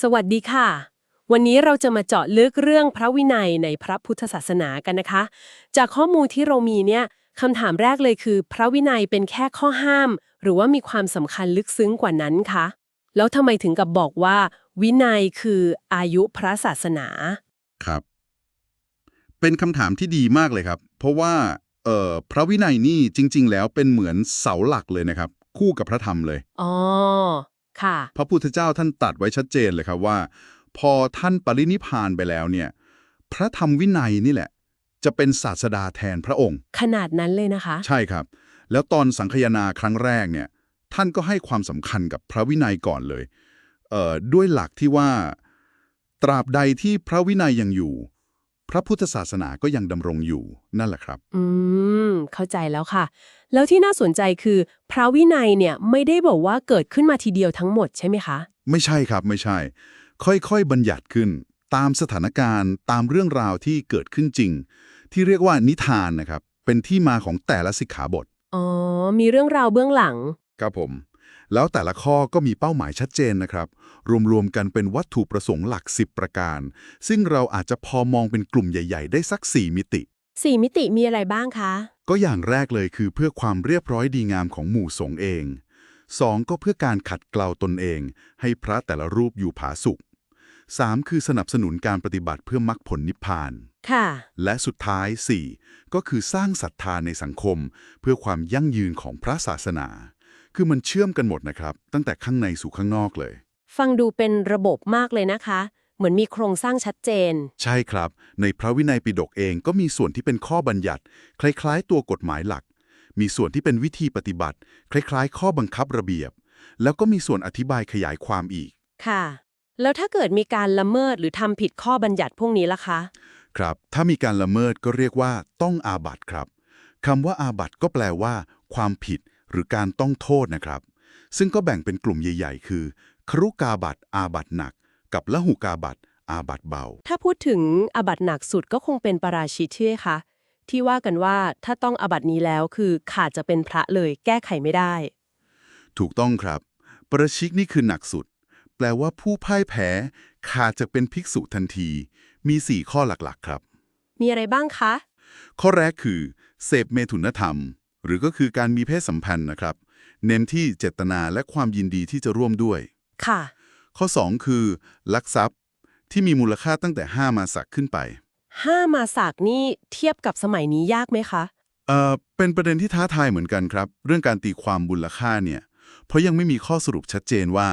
สวัสดีค่ะ วันนี้เราจะมาเจาะลึกเรื่องพระวินัยในพระพุทธศาสนากันนะคะ จากข้อมูลที่เรามีเนี่ยคำถามแรกเลยคือ พระวินัยเป็นแค่ข้อห้าม หรือว่ามีความสำคัญลึกซึ้งกว่านั้นคะ แล้วทำไมถึงกับบอกว่า วินัยคืออายุพระศาสนา ครับ เป็นคำถามที่ดีมากเลยครับ เพราะว่าเอ่อพระวินัยนี่จริง ๆ แล้วเป็นเหมือนเสาหลักเลยนะครับ คู่กับพระธรรมเลย อ๋อ ค่ะ พระพุทธเจ้าท่านตรัดไว้ชัดเจนเลยครับว่า พอท่านปรินิพพานไปแล้วเนี่ย พระธรรมวินัยนี่แหละ จะเป็นศาสดาแทนพระองค์ ขนาดนั้นเลยนะคะ ใช่ครับ แล้วตอนสังคายนาครั้งแรกเนี่ย ท่านก็ให้ความสำคัญกับพระวินัยก่อนเลยเอ่อด้วยหลักที่ว่า ตราบใดที่พระวินัยยังอยู่ พระพุทธศาสนาก็ยังดำรงอยู่นั่นแหละครับ อืม เข้าใจแล้วค่ะ แล้วที่น่าสนใจคือ พระวินัยเนี่ยไม่ได้บอกว่าเกิดขึ้นมาทีเดียวทั้งหมดใช่ไหมคะ ไม่ใช่ครับไม่ใช่ ค่อยๆ บัญญัติขึ้น ตามสถานการณ์ตามเรื่องราวที่เกิดขึ้นจริง ที่เรียกว่านิทานนะครับ เป็นที่มาของแต่ละสิกขาบท อ๋อ มีเรื่องราวเบื้องหลัง ครับผม แล้วแต่ละข้อก็มีเป้าหมายชัดเจนนะครับ รวมๆกันเป็นวัตถุประสงค์หลัก 10 ประการ ซึ่งเราอาจจะพอมองเป็นกลุ่มใหญ่ ๆ ได้สัก 4 มิติ สี่มิติมีอะไรบ้างคะ ก็อย่างแรกเลยคือเพื่อความเรียบร้อยดีงามของหมู่สงฆ์เอง 2. ก็เพื่อการขัดเกลาตนเอง ให้พระแต่ละรูปอยู่ผาสุก 3. คือสนับสนุนการปฏิบัติเพื่อมรรคผลนิพพาน ค่ะ และสุดท้าย 4. ก็คือสร้างศรัทธาในสังคม เพื่อความยั่งยืนของพระศาสนา คือมันเชื่อมกันหมดนะครับ ตั้งแต่ข้างในสู่ข้างนอกเลย ฟังดูเป็นระบบมากเลยนะคะ เหมือนมีโครงสร้างชัดเจน ใช่ครับ ในพระวินัยปิฎกเองก็มีส่วนที่เป็นข้อบัญญัติ คล้ายๆ ตัวกฎหมายหลัก มีส่วนที่เป็นวิธีปฏิบัติ คล้ายๆ ข้อบังคับระเบียบ แล้วก็มีส่วนอธิบายขยายความอีก ค่ะ แล้วถ้าเกิดมีการละเมิดหรือทำผิดข้อบัญญัติพวกนี้ล่ะคะ ครับ ถ้ามีการละเมิดก็เรียกว่าต้องอาบัติครับคำว่าอาบัติก็แปลว่า ความผิดหรือการต้องโทษนะครับ ซึ่งก็แบ่งเป็นกลุ่มใหญ่ ๆ คือ ครุกาบัตอาบัติหนัก กับละหุกาบัตอาบัติเบา ถ้าพูดถึงอาบัติหนักสุดก็คงเป็นปาราชิกใช่ไหมคะที่ว่ากันว่าถ้าต้องอาบัตินี้แล้วคือขาดจะเป็นพระเลยแก้ไขไม่ได้ ถูกต้องครับ ประชิกนี่คือหนักสุด แปลว่าผู้พ่ายแพ้ ขาดจากเป็นภิกษุทันที มี 4 ข้อหลักๆครับ มีอะไรบ้างคะ ข้อแรกคือ เสพเมถุนธรรม หรือก็คือการมีเพศสัมพันธ์นะครับ เน้นที่เจตนาและความยินดีที่จะร่วมด้วย ค่ะ ข้อ 2 คือ ลักทรัพย์ที่มีมูลค่าตั้งแต่ 5 มาสักขึ้นไปห้ามาสากนี่เทียบกับสมัยนี้ยากไหมคะเอ่อเป็นประเด็นที่ท้าทายเหมือนกันครับ เรื่องการตีความมูลค่าเนี่ย เพราะยังไม่มีข้อสรุปชัดเจนว่า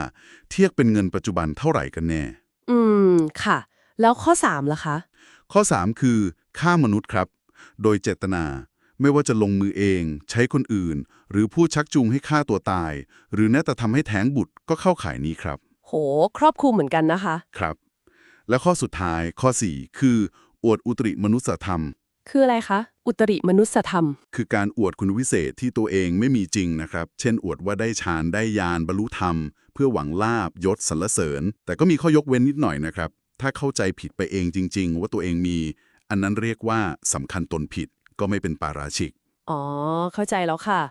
เทียบเป็นเงินปัจจุบันเท่าไหร่กันแน่ อืม ค่ะ แล้วข้อ3ล่ะคะ ข้อ 3 คือฆ่ามนุษย์ครับ โดยเจตนาไม่ว่าจะลงมือเอง ใช้คนอื่น หรือผู้ชักจูงให้ฆ่าตัวตาย หรือแม้แต่ทำให้แท้งบุตรก็เข้าข่ายนี้ครับ โห ครอบคลุมเหมือนกันนะคะ ครับ และข้อสุดท้ายข้อ 4 คือ อวดอุตริมนุสธรรม คืออะไรคะ อุตริมนุสธรรม คือการอวดคุณวิเศษที่ตัวเองไม่มีจริงนะครับ เช่น อวดว่าได้ฌานได้ญาณบรรลุธรรม เพื่อหวังลาบยศสรรเสริญ แต่ก็มีข้อยกเว้นนิดหน่อยนะครับ ถ้าเข้าใจผิดไปเองจริง ๆ ว่าตัวเองมี อันนั้นเรียกว่าสำคัญตนผิดก็ไม่เป็นปาราชิก อ๋อ เข้าใจแล้วค่ะ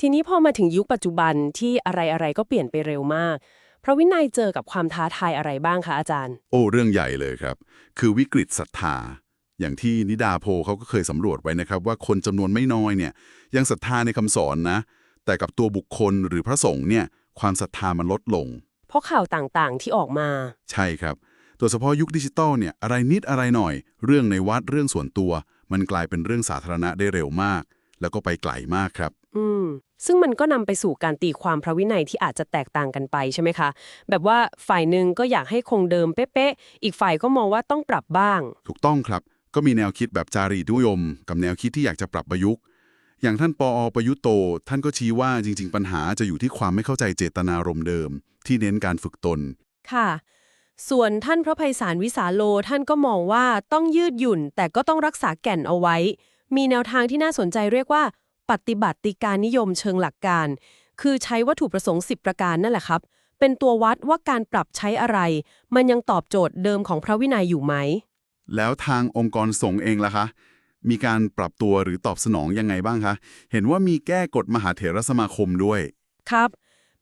ทีนี้พอมาถึงยุคปัจจุบันที่อะไรๆก็เปลี่ยนไปเร็วมาก พระวินัยเจอกับความท้าทายอะไรบ้างคะอาจารย์ โอ้ เรื่องใหญ่เลยครับ คือวิกฤตศรัทธา อย่างที่นิดาโพลเขาก็เคยสำรวจไว้นะครับ ว่าคนจำนวนไม่น้อยเนี่ย ยังศรัทธาในคำสอนนะ แต่กับตัวบุคคลหรือพระสงฆ์เนี่ย ความศรัทธามันลดลง เพราะข่าวต่างๆที่ออกมา ใช่ครับโดยเฉพาะยุคดิจิตอลเนี่ย อะไรนิดอะไรหน่อย เรื่องในวัดเรื่องส่วนตัว มันกลายเป็นเรื่องสาธารณะได้เร็วมาก แล้วก็ไปไกลมากครับ อืม ซึ่งมันก็นำไปสู่การตีความพระวินัยที่อาจจะแตกต่างกันไปใช่ไหมคะ แบบว่าฝ่ายหนึ่งก็อยากให้คงเดิมเป๊ะๆ อีกฝ่ายก็มองว่าต้องปรับบ้าง ถูกต้องครับ ก็มีแนวคิดแบบจารีตนิยม กับแนวคิดที่อยากจะปรับประยุกต์ อย่างท่านปอประยุทธ์โต ท่านก็ชี้ว่าจริง ๆ ปัญหาจะอยู่ที่ความไม่เข้าใจเจตนารมณ์เดิม ที่เน้นการฝึกตน ค่ะ ส่วนท่านพระไพศาลวิสาโลท่านก็มองว่าต้องยืดหยุ่น แต่ก็ต้องรักษาแก่นเอาไว้ มีแนวทางที่น่าสนใจเรียกว่า ปฏิบัติการนิยมเชิงหลักการ คือใช้วัตถุประสงค์ 10 ประการนั่นแหละครับ เป็นตัววัดว่าการปรับใช้อะไร มันยังตอบโจทย์เดิมของพระวินัยอยู่ไหม แล้วทางองค์กรสงฆ์เองล่ะคะ มีการปรับตัวหรือตอบสนองยังไงบ้างคะ เห็นว่ามีแก้กฎมหาเถรสมาคมด้วย ครับ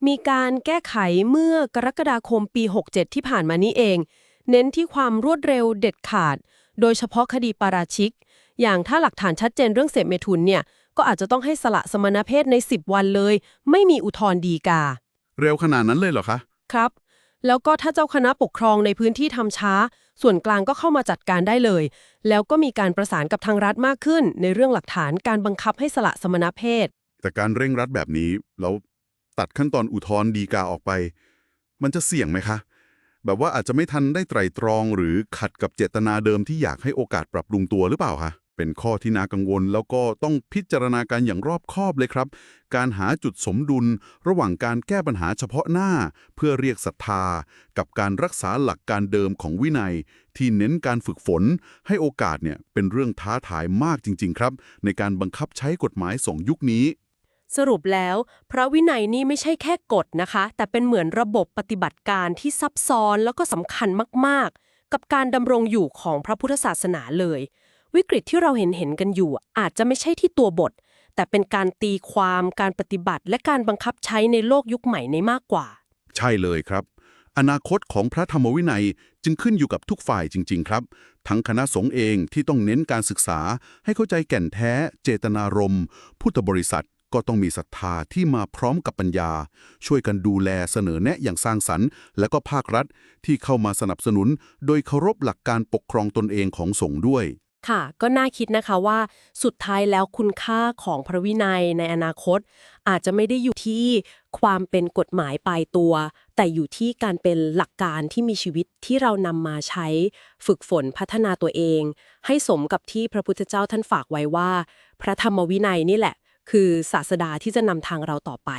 มีการแก้ไขเมื่อกรกฎาคมปี 67 ที่ผ่านมานี้เอง เน้นที่ความรวดเร็วเด็ดขาด โดยเฉพาะคดีปาราชิก อย่างถ้าหลักฐานชัดเจนเรื่องเสพเมทุนเนี่ย ก็อาจจะต้องให้สละสมณเพศใน 10 วันเลย ไม่มีอุทธรณ์ดีกา เร็วขนาดนั้นเลยเหรอคะ ครับ แล้วก็ถ้าเจ้าคณะปกครองในพื้นที่ทำช้า ส่วนกลางก็เข้ามาจัดการได้เลย แล้วก็มีการประสานกับทางรัฐมากขึ้น ในเรื่องหลักฐานการบังคับให้สละสมณเพศ แต่การเร่งรัดแบบนี้แล้วตัดขั้นตอนอุทธรณ์ดีกาออกไป มันจะเสี่ยงไหมคะ แบบว่าอาจจะไม่ทันได้ไตร่ตรองหรือขัดกับเจตนาเดิมที่อยากให้โอกาสปรับปรุงตัวหรือเปล่าคะ เป็นข้อที่น่ากังวลแล้วก็ต้องพิจารณาการอย่างรอบคอบเลยครับ การหาจุดสมดุลระหว่างการแก้ปัญหาเฉพาะหน้า เพื่อเรียกศรัทธา กับการรักษาหลักการเดิมของวินัย ที่เน้นการฝึกฝน ให้โอกาสเนี่ยเป็นเรื่องท้าทายมากจริง ๆ ครับ ในการบังคับใช้กฎหมายสองยุคนี้ สรุปแล้ว พระวินัยนี่ไม่ใช่แค่กฎนะคะ แต่เป็นเหมือนระบบปฏิบัติการที่ซับซ้อนแล้วก็สำคัญมากๆ กับการดำรงอยู่ของพระพุทธศาสนาเลย วิกฤตที่เราเห็นเห็นกันอยู่ อาจจะไม่ใช่ที่ตัวบท แต่เป็นการตีความการปฏิบัติ และการบังคับใช้ในโลกยุคใหม่ในมากกว่า ใช่เลยครับ อนาคตของพระธรรมวินัยจึงขึ้นอยู่กับทุกฝ่ายจริง ๆ ครับ ทั้งคณะสงฆ์เองที่ต้องเน้นการศึกษา ให้เข้าใจแก่นแท้ เจตนารมณ์พุทธบริษัทก็ต้องมีศรัทธาที่มาพร้อมกับปัญญา ช่วยกันดูแลเสนอแนะอย่างสร้างสรรค์ และก็ภาครัฐที่เข้ามาสนับสนุน โดยเคารพหลักการปกครองตนเองของสงฆ์ด้วย ค่ะ ก็น่าคิดนะคะว่าสุดท้ายแล้วคุณค่าของพระวินัยในอนาคต อาจจะไม่ได้อยู่ที่ความเป็นกฎหมายปลายตัว แต่อยู่ที่การเป็นหลักการที่มีชีวิตที่เรานำมาใช้ ฝึกฝนพัฒนาตัวเอง ให้สมกับที่พระพุทธเจ้าท่านฝากไว้ว่า พระธรรมวินัยนี่แหละ คือศาสดาที่จะนำทางเราต่อไป